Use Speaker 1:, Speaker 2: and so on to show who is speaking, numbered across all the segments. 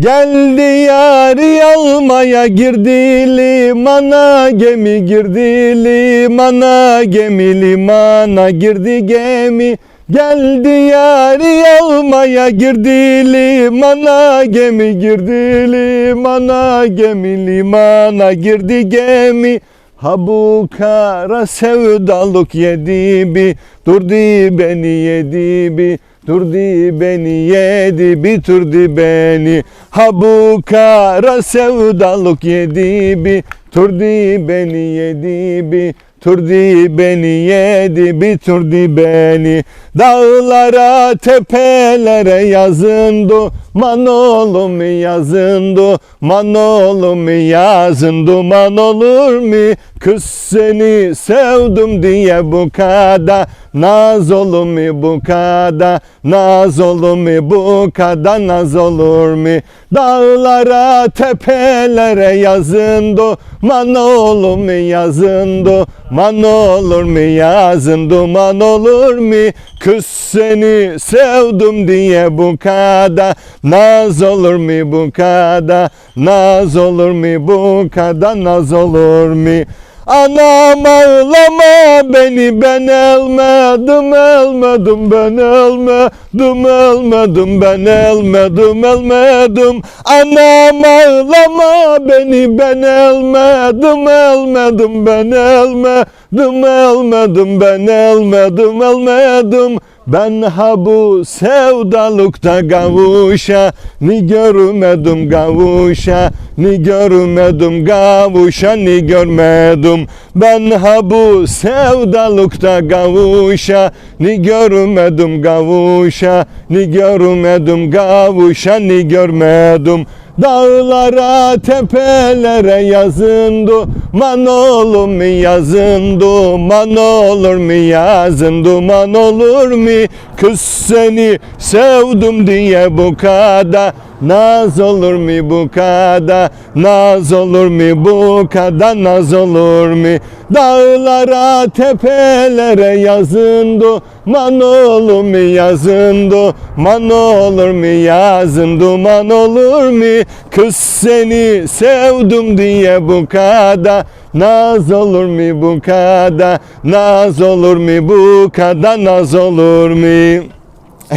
Speaker 1: Geldi yari almaya girdi limana gemi girdi limana gemi limana girdi gemi. Geldi yari almaya girdi limana gemi girdi limana gemi limana girdi gemi. Ha bu kara sevdalık yedi bi Durdi beni yedi bi Durdi beni yedi bitirdi beni. Ha bu kara sevdalık yedi bi Turdi beni yedi bi Turdi beni yedi bitirdi beni. Dağlara tepelere yazındı Man oğlum yazındı Man oğlum yazın duman olur mu? Kız seni sevdim diye bu kadar Naz olur mu bu kadar Naz olur mu bu kadar Naz olur mu? Dağlara tepelere yazındı Man oğlum yazındı Man olur mu yazın duman olur mu Kız seni sevdim diye bu kadar. Naz olur mu bu kadar? Naz olur mu bu kadar? Naz olur mu Anam ağlama beni ben elmedim elmedim ben elmedim elmedim ben elmedim elmedim. Anam ağlama beni ben elmedim elmedim ben elmedim elmedim ben elmedim elmedim ben ha bu sevdalıkta kavuşa Ni görmedim kavuşa Ni görmedim kavuşa Ni görmedim. Ben ha bu sevdalıkta kavuşa Ni görmedim kavuşa Ni görmedim kavuşa Ni görmedim Dağlara tepelere yazındı Man olur mu yazındı Man olur mu yazındı Man olur mu Kız seni sevdim diye bu kadar Naz olur mu bu kadar Naz olur mu bu kadar Naz olur mu Dağlara tepelere yazındı. Man olur mu yazındı? Man olur mu yazındı? Man olur mu Kız seni sevdim diye bu kadar Naz olur mu bu kadar Naz olur mu bu kadar Naz olur mu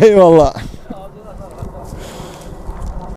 Speaker 1: Eyvallah